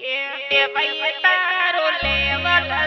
કે ભાઈ તારો લેવલ